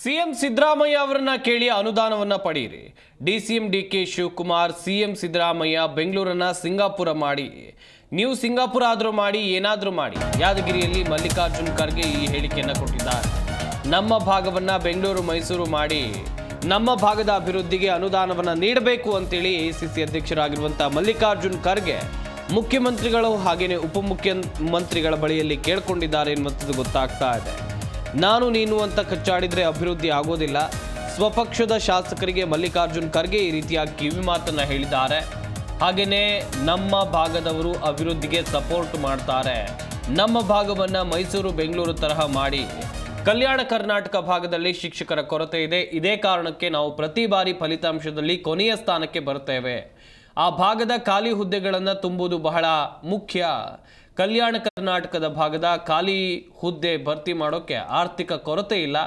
CM Siddaramaiah ಅವರನ್ನ ಕೇಳಿ ಅನುದಾನವನ್ನ ಪಡೆಯಿರಿ DCM D K Shivakumar CM Siddaramaiah ಬೆಂಗಳೂರನ್ನ Singapore ಮಾಡಿ. ನೀವು ಸಿಂಗಾಪುರ ಆದರೂ ಮಾಡಿ, ಏನಾದರೂ ಮಾಡಿ. ಯಾದಗಿರಿಯಲ್ಲಿ ಮಲ್ಲಿಕಾರ್ಜುನ್ ಖರ್ಗೆ ಈ ಹೇಳಿಕೆಯನ್ನು ಕೊಟ್ಟಿದ್ದಾರೆ. ನಮ್ಮ ಭಾಗವನ್ನು ಬೆಂಗಳೂರು, ಮೈಸೂರು ಮಾಡಿ ನಮ್ಮ ಭಾಗದ ಅಭಿವೃದ್ಧಿಗೆ ಅನುದಾನವನ್ನು ನೀಡಬೇಕು ಅಂತೇಳಿ ಎ ಸಿ ಸಿ ಅಧ್ಯಕ್ಷರಾಗಿರುವಂಥ ಮಲ್ಲಿಕಾರ್ಜುನ್ ಖರ್ಗೆ ಮುಖ್ಯಮಂತ್ರಿಗಳು ಹಾಗೆಯೇ ಉಪಮುಖ್ಯಮಂತ್ರಿಗಳ ಬಳಿಯಲ್ಲಿ ಕೇಳ್ಕೊಂಡಿದ್ದಾರೆ ಎನ್ನುವಂಥದ್ದು ಗೊತ್ತಾಗ್ತಾ ಇದೆ. ನಾನು ನೀನು ಅಂತ ಕಚ್ಚಾಡಿದ್ರೆ ಅಭಿವೃದ್ಧಿ ಆಗೋದಿಲ್ಲ. ಸ್ವಪಕ್ಷದ ಶಾಸಕರಿಗೆ ಮಲ್ಲಿಕಾರ್ಜುನ್ ಖರ್ಗೆ ಈ ರೀತಿಯ ಕಿವಿ ಮಾತನ್ನು ಹೇಳಿದ್ದಾರೆ. ಹಾಗೆಯೇ ನಮ್ಮ ಭಾಗದವರು ಅಭಿವೃದ್ಧಿಗೆ ಸಪೋರ್ಟ್ ಮಾಡ್ತಾರೆ. ನಮ್ಮ ಭಾಗವನ್ನ ಮೈಸೂರು ಬೆಂಗಳೂರು ತರಹ ಮಾಡಿ. ಕಲ್ಯಾಣ ಕರ್ನಾಟಕ ಭಾಗದಲ್ಲಿ ಶಿಕ್ಷಕರ ಕೊರತೆ ಇದೆ. ಇದೇ ಕಾರಣಕ್ಕೆ ನಾವು ಪ್ರತಿ ಬಾರಿ ಫಲಿತಾಂಶದಲ್ಲಿ ಕೊನೆಯ ಸ್ಥಾನಕ್ಕೆ ಬರ್ತೇವೆ ಆ ಭಾಗದ ಖಾಲಿ ಹುದ್ದೆಗಳನ್ನು ತುಂಬುವುದು ಬಹಳ ಮುಖ್ಯ. ಕಲ್ಯಾಣ ಕರ್ನಾಟಕದ ಭಾಗದ ಖಾಲಿ ಹುದ್ದೆ ಭರ್ತಿ ಮಾಡೋಕ್ಕೆ ಆರ್ಥಿಕ ಕೊರತೆ ಇಲ್ಲ.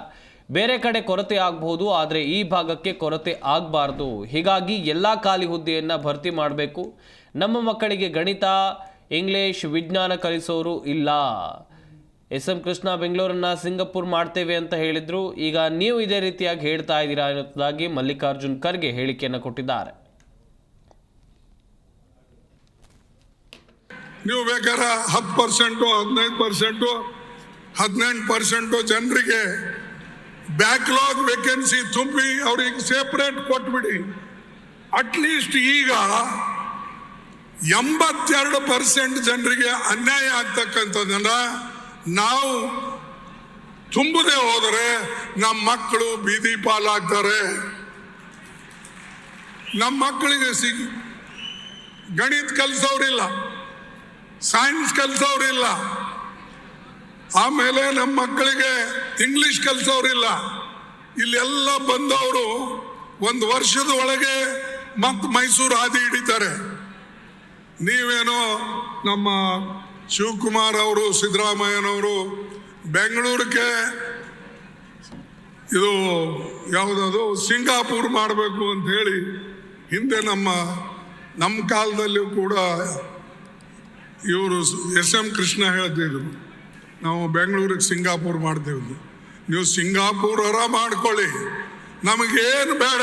ಬೇರೆ ಕಡೆ ಕೊರತೆ ಆಗಬಹುದು, ಆದರೆ ಈ ಭಾಗಕ್ಕೆ ಕೊರತೆ ಆಗಬಾರ್ದು. ಹೀಗಾಗಿ ಎಲ್ಲ ಖಾಲಿ ಹುದ್ದೆಯನ್ನು ಭರ್ತಿ ಮಾಡಬೇಕು. ನಮ್ಮ ಮಕ್ಕಳಿಗೆ ಗಣಿತ, ಇಂಗ್ಲೀಷ್, ವಿಜ್ಞಾನ ಕಲಿಸೋರು ಇಲ್ಲ. ಎಸ್ ಎಂ ಕೃಷ್ಣ ಬೆಂಗಳೂರನ್ನ ಸಿಂಗಪುರ್ ಮಾಡ್ತೇವೆ ಅಂತ ಹೇಳಿದರು. ಈಗ ನೀವು ಇದೇ ರೀತಿಯಾಗಿ ಹೇಳ್ತಾ ಇದ್ದೀರಾ ಅನ್ನೋದಾಗಿ ಮಲ್ಲಿಕಾರ್ಜುನ್ ಖರ್ಗೆ ಹೇಳಿಕೆಯನ್ನು ಕೊಟ್ಟಿದ್ದಾರೆ. ನೀವು ಬೇಕಾದ್ರೆ ಹತ್ತು ಪರ್ಸೆಂಟು ಹದಿನೈದು ಪರ್ಸೆಂಟು ಹದಿನೆಂಟು ಪರ್ಸೆಂಟು ಜನರಿಗೆ ಬ್ಯಾಕ್ಲಾಗ್ ವೇಕೆನ್ಸಿ ತುಂಬಿ ಅವ್ರಿಗೆ ಸೆಪ್ರೇಟ್ ಕೊಟ್ಬಿಡಿ. ಅಟ್ಲೀಸ್ಟ್ ಈಗ ಎಂಬತ್ತೆರಡು ಪರ್ಸೆಂಟ್ ಜನರಿಗೆ ಅನ್ಯಾಯ ಆಗ್ತಕ್ಕಂಥದ್ದನ್ನ ನಾವು ತುಂಬದೆ ಹೋದರೆ ನಮ್ಮ ಮಕ್ಕಳು ಬೀದಿ ಪಾಲಾಗ್ತಾರೆ. ನಮ್ಮ ಮಕ್ಕಳಿಗೆ ಸಿಗ್, ಗಣಿತ ಕಲಿಸೋರಿಲ್ಲ. ಸೈನ್ಸ್ ಕಲಿಸೋರಿಲ್ಲ. ಆಮೇಲೆ ನಮ್ಮ ಮಕ್ಕಳಿಗೆ ಇಂಗ್ಲಿಷ್ ಕಲಿಸೋರಿಲ್ಲ. ಇಲ್ಲೆಲ್ಲ ಬಂದವರು ಒಂದು ವರ್ಷದ ಒಳಗೆ ಮತ್ ಮೈಸೂರು ಹಾದಿ ಹಿಡಿತಾರೆ. ನೀವೇನೋ ನಮ್ಮ ಶಿವಕುಮಾರ್ ಅವರು ಸಿದ್ದರಾಮಯ್ಯನವರು ಬೆಂಗಳೂರಿಗೆ ಇದು ಯಾವುದದು ಸಿಂಗಾಪುರ್ ಮಾಡಬೇಕು ಅಂತ ಹೇಳಿ ಹಿಂದೆ ನಮ್ಮ ನಮ್ಮ ಕಾಲದಲ್ಲಿಯೂ ಕೂಡ ಇವರು ಎಸ್ ಎಂ ಕೃಷ್ಣ ಹೇಳ್ತಿದ್ರು. ನಾವು ಬೆಂಗಳೂರಿಗೆ ಸಿಂಗಾಪುರ್ ಮಾಡ್ತೇವೆ ನೀವು ಸಿಂಗಾಪುರರ ಮಾಡ್ಕೊಳ್ಳಿ. ನಮಗೇನು ಬೇಡ.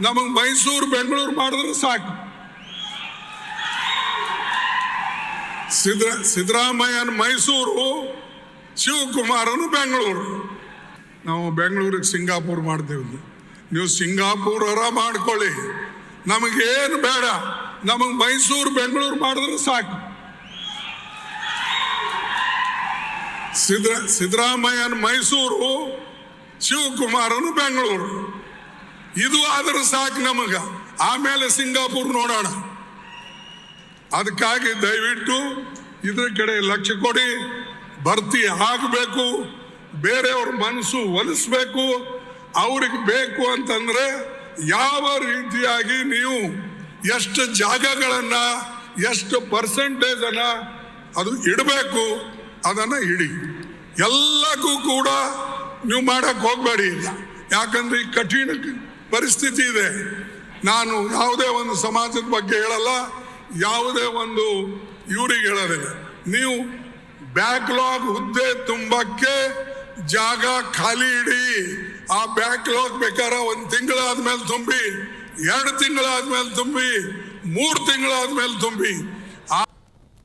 ನಮಗೆ ಮೈಸೂರು, ಬೆಂಗಳೂರು ಮಾಡಿದ್ರೆ ಸಾಕು. ಸಿದ್ರ, ಸಿದ್ದರಾಮಯ್ಯನ ಮೈಸೂರು, ಶಿವಕುಮಾರನು ಬೆಂಗಳೂರು. ನಾವು ಬೆಂಗಳೂರಿಗೆ ಸಿಂಗಾಪುರ್ ಮಾಡ್ತೇವೆ ನೀವು ನೀವು ಸಿಂಗಾಪುರರ ಮಾಡ್ಕೊಳ್ಳಿ. ನಮಗೇನು ಬೇಡ. ನಮಗೆ ಮೈಸೂರು, ಬೆಂಗಳೂರು ಮಾಡಿದ್ರೆ ಸಾಕು. ಸಿದ್ರ ಸಿದ್ದರಾಮಯ್ಯನ ಮೈಸೂರು, ಶಿವಕುಮಾರನು ಬೆಂಗಳೂರು. ಇದು ಆದ್ರೆ ಸಾಕು ನಮಗ. ಆಮೇಲೆ ಸಿಂಗಾಪುರ್ ನೋಡೋಣ. ಅದಕ್ಕಾಗಿ ದಯವಿಟ್ಟು ಇದ್ರ ಕಡೆ ಲಕ್ಷ್ಯ ಕೊಡಿ. ಭರ್ತಿ ಹಾಕಬೇಕು ಬೇರೆಯವ್ರ ಮನಸ್ಸು ಒಲಿಸ್ಬೇಕು. ಅವ್ರಿಗೆ ಬೇಕು ಅಂತಂದ್ರೆ ಯಾವ ರೀತಿಯಾಗಿ ನೀವು ಎಷ್ಟು ಜಾಗಗಳನ್ನ, ಎಷ್ಟು ಪರ್ಸೆಂಟೇಜ್ ಅನ್ನ ಅದು ಇಡಬೇಕು. ಅದನ್ನ ಇಡಿ. ಎಲ್ಲಕ್ಕೂ ಕೂಡ ನೀವು ಮಾಡಕ್ ಹೋಗ್ಬೇಡಿ ಯಾಕಂದ್ರೆ ಈ ಕಠಿಣ ಪರಿಸ್ಥಿತಿ ಇದೆ. ನಾನು ಯಾವುದೇ ಒಂದು ಸಮಾಜದ ಬಗ್ಗೆ ಹೇಳಲ್ಲ, ಯಾವುದೇ ಒಂದು ಇವ್ರಿಗೆ ಹೇಳೋದಿಲ್ಲ. ನೀವು ಬ್ಯಾಕ್ಲಾಗ್ ಹುದ್ದೆ ತುಂಬಕ್ಕೆ ಜಾಗ ಖಾಲಿ ಇಡಿ. ಆ ಬ್ಯಾಕ್ಲಾಗ್ ಬೇಕಾರ ಒಂದು ತಿಂಗಳಾದ್ಮೇಲೆ ತುಂಬಿ, ಎರಡು ತಿಂಗಳಾದ್ಮೇಲೆ ತುಂಬಿ, ಮೂರು ತಿಂಗಳಾದ್ಮೇಲೆ ತುಂಬಿ.